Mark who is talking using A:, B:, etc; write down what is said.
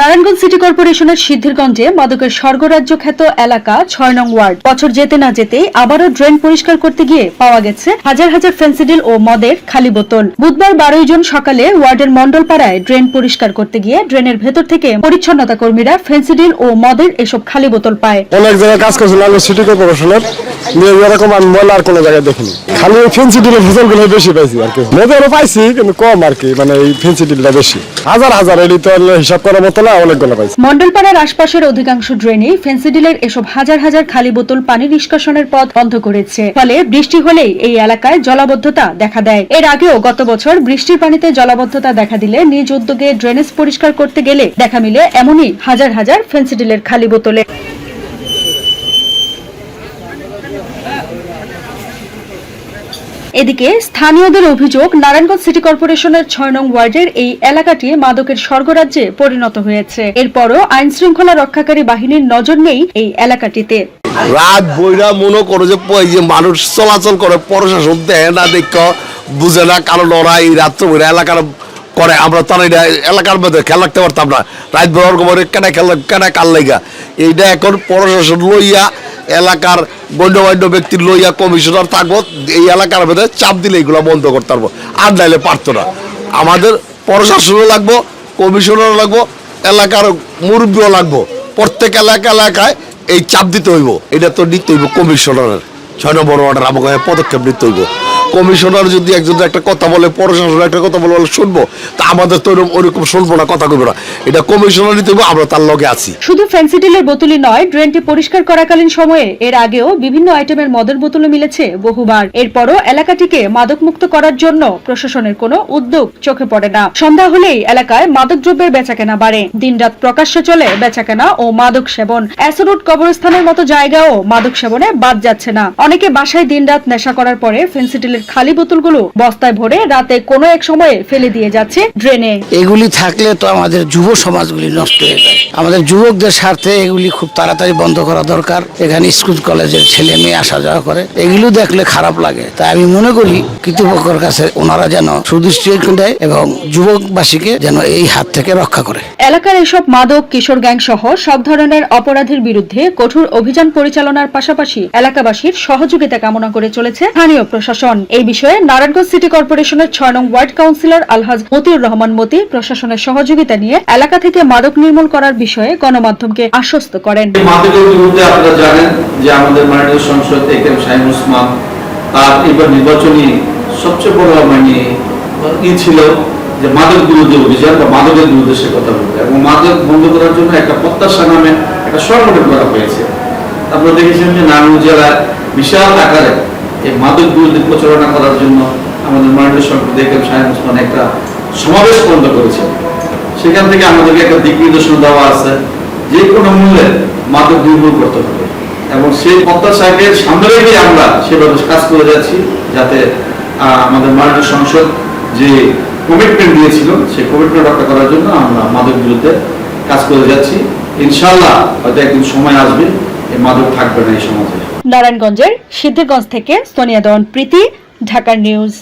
A: Narayanganj city কর্পোরেশনের সিদ্ধিরগঞ্জে মাদকের স্বর্গরাজ্য খ্যাত এলাকা ছয় নং ওয়ার্ড। বছর যেতে না যেতেই আবারও ড্রেন পরিষ্কার করতে গিয়ে পাওয়া গেছে হাজার হাজার ফেন্সিডিল ও মদের খালি বোতল। বুধবার বারোই জুন সকালে ওয়ার্ডের মন্ডলপাড়ায় ড্রেন পরিষ্কার করতে গিয়ে ড্রেনের ভেতর থেকে পরিচ্ছন্নতা কর্মীরা ফেন্সিডিল ও মদের এসব খালি বোতল পায়।
B: অনেক জায়গায় কাজ করছিল, আমি সিটি কর্পোরেশনের। এরকম আমি ময়লা আর কোনো জায়গায় দেখিনি। খালি ওই ফেন্সি ডিলের ভেতরগুলো বেশি পাইছি আর কি। মেয়েদেরও পাইছি, কিন্তু কম আর কি মানে এই ফেন্সি ডিলটা বেশি। হাজার হাজার এটি তো হিসাব করার মতো পাইছি।
A: মন্ডলপাড়ার আশপাশের অধিকাংশ ড্রেনে ফেন্সিডিলের এসব হাজার হাজার খালি বোতল পানি নিষ্কাশনের পথ বন্ধ করেছে। ফলে বৃষ্টি হলেই এই এলাকায় জলাবদ্ধতা দেখা দেয়। এর আগেও গত বছর বৃষ্টির পানিতে জলাবদ্ধতা দেখা দিলে নিজ উদ্যোগে ড্রেনেজ পরিষ্কার করতে গেলে দেখা মিলে এমনই হাজার হাজার ফেন্সিডিলের খালি বোতলে। এদিকে স্থানীয়দের অভিযোগ, নারায়ণগঞ্জ সিটি কর্পোরেশনের ছয় নং ওয়ার্ডের এই এলাকাটি মাদকের স্বর্গরাজ্যে পরিণত হয়েছে। এরপরও আইন শৃঙ্খলা রক্ষাকারী বাহিনীর নজর নেই এই এলাকাটিতে।
C: রাত বইরা মনে করো যে মানুষ চলাচল করে, প্রশাসন দেয় না, দেখ, বুঝে না কারণ ওরা এই রাত্র এলাকার করে। আমরা এটা এলাকার মধ্যে খেলা রাখতে পারতাম না। রাত বড় করে কেনা খেলা কেনা কাল লেগা এইটা এখন প্রশাসন লইয়া এলাকার গণ্যমান্য ব্যক্তির লইয়া কমিশনার থাকব, এই এলাকার ভেতরে চাপ দিলে এগুলো বন্ধ করতে পারব, আর নাইলে পারতো না। আমাদের প্রশাসনও লাগবো, কমিশনারও লাগবো, এলাকার মুরব্বীও লাগবো। প্রত্যেক এলাকা এলাকায় এই চাপ দিতে হইব, এটা তো নিতে হইব কমিশনারের। ছয় নম্বর ওয়ার্ডের আমাকে পদক্ষেপ নিতে হইব। কমিশনার যদি একজন একটা কথা বলে প্রশাসন একটা কথা বলে শুনব, তা আমাদের তো ওরকম- শুনব না, কথা কইবো না। এটা কমিশনার নিতে আমরা তার লগে আছি।
A: শুধু ফেন্সিডিলের বোতলই নয়, ড্রেনটি পরিষ্কার করাকালীন সময়ে এর আগেও বিভিন্ন আইটেমের মদের বোতলও মিলেছে বহুবার। এরপরও এলাকাটিকে মাদকমুক্ত করার জন্য প্রশাসনের কোনো উদ্যোগ চোখে পড়ে না। সন্ধ্যা হলেই এলাকায় মাদক মাদকদ্রব্যের বেচাকেনা বাড়ে। দিনরাত প্রকাশ্যে চলে বেচাকেনা ও মাদক সেবন। অ্যাসোরুট কবরস্থানের মতো জায়গাও মাদক সেবনে বাদ যাচ্ছে না। অনেকে বাসায় দিনরাত নেশা করার পরে ফেন্সিডিলের খালি বোতলগুলো বস্তায় ভরে রাতে কোনো এক সময়ে ফেলে দিয়ে যাচ্ছে ড্রেনে।
D: এগুলি থাকলে তো আমাদের যুব সমাজগুলি নষ্ট হয়ে যায়। আমাদের যুবকদের স্বার্থে এগুলি খুব তাড়াতাড়ি বন্ধ করা দরকার। এখানে স্কুল কলেজের ছেলে মেয়ে আসা যাওয়া করে। এগুলো দেখলে খারাপ লাগে। তাই আমি মনে করি কৃতপক্ষের কাছে ওনারা যেন সুদৃষ্টি দেয় এবং যুবকবাসীকে যেন এই হাত থেকে রক্ষা করে।
A: এলাকার এসব মাদক কিশোর গ্যাং সহ সব ধরনের অপরাধের বিরুদ্ধে কঠোর অভিযান পরিচালনার পাশাপাশি এলাকাবাসীর সহযোগিতা কামনা করে চলেছে স্থানীয় প্রশাসন। এই বিষয়ে নারায়ণগঞ্জ সিটি কর্পোরেশনের ছয় নং ওয়ার্ড কাউন্সিলর আলহাজ মতিউর রহমান মতি প্রশাসনের সহযোগিতা নিয়ে এলাকা থেকে মাদক নির্মূল করার বিষয়ে গণমাধ্যমকে আশ্বস্ত করেন।
E: আপনারা জানেন যে আমাদের মাননীয় সংসদ একেম শাহিন উসমান তার এবার নির্বাচনী সবচেয়ে বড় মানে ই ছিল যে মাদক বিরুদ্ধে অভিযান বা মাদকের বিরুদ্ধে সে কথা বলবে এবং মাদক বন্ধ করার জন্য একটা প্রত্যাশা নামে একটা সংগঠন করা হয়েছে। আপনারা দেখেছেন যে নারায়ণগঞ্জ জেলায় বিশাল আকারে এই মাদক বিরুদ্ধে প্রচারণা করার জন্য আমাদের সংসদ একেম শাহিন উসমান একটা সমাবেশ বন্ধ করেছে। সেখান থেকে আমাদেরকে একটা দিক নির্দেশনা দেওয়া আছে, যে কোনো মূল্যে মাদক নির্মূল করতে হবে। এবং সেই প্রত্যাশাকে সামনে রেখে আমরা সেভাবে কাজ করে যাচ্ছি, যাতে আমাদের মাননীয় সংসদ যে কমিটমেন্ট দিয়েছিল, সেই কমিটমেন্ট রক্ষা করার জন্য আমরা মাদক বিরুদ্ধে কাজ করে যাচ্ছি। ইনশাল্লাহ হয়তো একদিন সময় আসবে, এই মাদক থাকবে না এই সমাজে।
A: নারায়ণগঞ্জের সিদ্ধিরগঞ্জ থেকে সোনিয়া দন প্রীতি ঢাকার নিউজ।